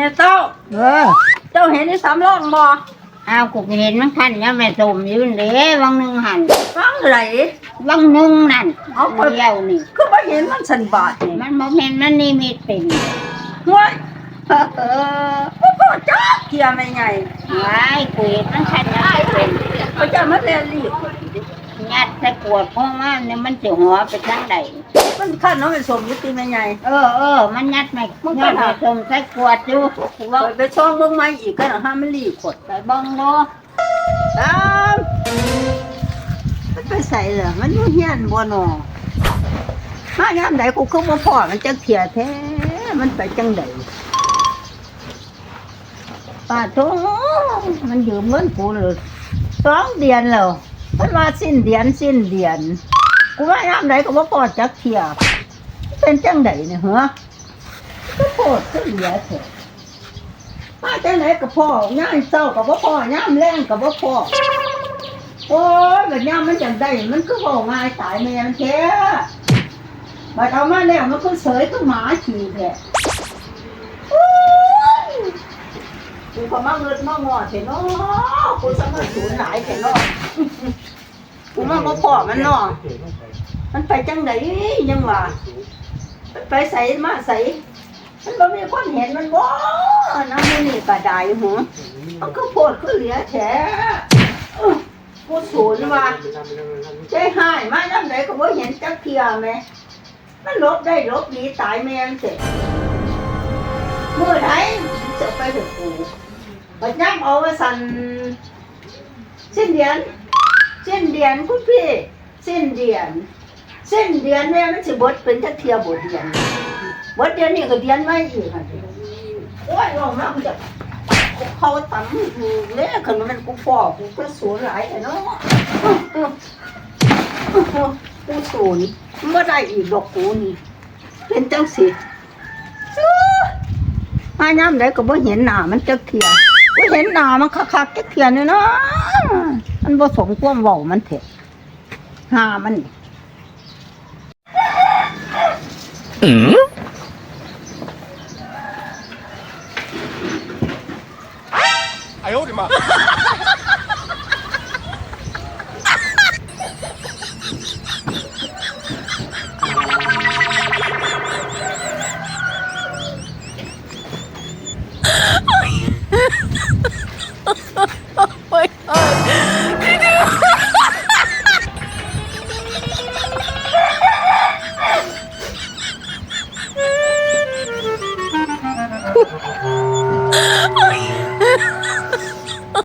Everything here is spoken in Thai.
เนี่ยเต้า เออเจ้าเห็นในสำรองบ่เอากูก็เห็นมันคันยังแม่ตุ่มอยู่เด้วังหนึงหันฟังไหล วังหนึงนั่นเอาไป เดียวนี่ คือบ่เห็นมันสันบาทนี่มันบ่แม่นมันนี่มีเป็นห้วยเออบ่พอจักเทียไม่ไงไว้กูเห็นมันคันยังไม่เป็น เขาจะมาเรียนรีบ ยัดใส่ขวดเพราะว่าเนี่ยมันจะหัวไปทางใดมันขั้นน้องเป็นสมยุติไม่ไงเออเออมันยัดไม่มันก็ยัดหาไม่ตรงใส่ขวดอยู่กูว่าเปิดไปช่องเบิ่งไม้อีกก็ห้ามมันรีบขดไปเบิ่งดูตามมันไปใส่เหรอมันอยู่เฮียนบ่หนอมายามใดกูคือบ่พอมันจักเถียแท้มันไปจังไดป้าโตมันยืมเงินกูเลยสองเดือนแล้ว มันมาสิ้นเดือนสิ้นเดือนกูว่ายามใดก็บ่พอจักเถียเป็นจังไดเนี่ยเหรอก็โพดก็เหลือเถอะมาจังไหนก็พ่อย่ามเศร้าก็บ่พ่อย่ามแรงก็บ่พ่อโอ้ยแบบนี้มันจังไดมันก็บอกง่ายตายแม่มันแท้บัดเอามาแล้วมันก็เสยก็หมาฉี่แท้โอ้ยกูก็มาเงินมางอเถอะเนาะกูสมัครสูญหลายเถอะเนาะ มาบ่พอมันเนาะมันไปจังไดยังว่าไปใส่มาใส่มันบ่มีคนเห็นมันบ่น้ำมันนี่ก็ได้หัวมันก็โพดคือเหลือแท้อื้อกูสูนว่าใจหายมาน้ำไหนก็บ่เห็นจักเทียแม่มันลบได้ลบดีตายแม่งเสร็จเมื่อไหร่จะไปถึงกูปัญญามเอาไว้สั่นสิ้นเดือน สิ้นเดือนคุณพี่สิ้นเดือนสิ้นเดือนแม่มันสิบดเป็นจักเทียบดเดือนบดเดือนนี่ก็เดือนไม่อีกค่ะโอ้ยลงมามันจะเขาตำเนี่ยขนมันกูฟอกกูก็สูญหลายแต่เนาะกูสูญเมื่อได้อีกดอกกูนี่เป็นจังสิมาย้ำได้ก็บ่เห็นหน้ามันจักเทียบ่เห็นหน้ามันคักๆจักเทียนี่เนาะมันบ่สมความเว้ามันเถอะหามัน 哎呦我的妈！ Oh,